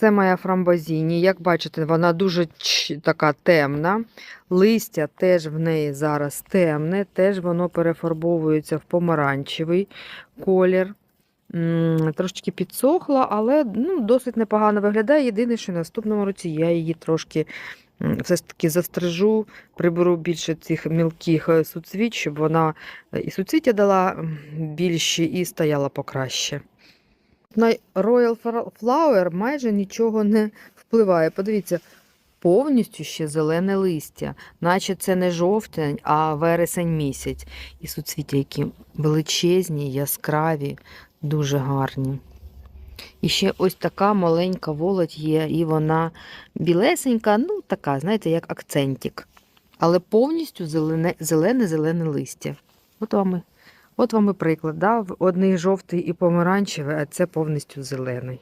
Це моя фрамбозіні. Як бачите, вона дуже така темна. Листя теж в неї зараз темне, теж воно перефарбовується в помаранчевий колір. Трошечки підсохла, але ну, досить непогано виглядає. Єдине, що наступному році я її трошки все ж таки застрижу, приберу більше цих мілких е, суцвіт, щоб вона е, і суцвіття дала більші, і стояла покраще. На Royal Flower майже нічого не впливає. Подивіться, повністю ще зелене листя, наче це не жовтень, а вересень місяць. І суцвіття, які величезні, яскраві, дуже гарні. І ще ось така маленька волоть є, і вона білесенька, ну така, знаєте, як акцентик. Але повністю зелене, зелене, зелене листя. От вам і, от вам і приклад. Да? Одний жовтий і помаранчевий, а це повністю зелений.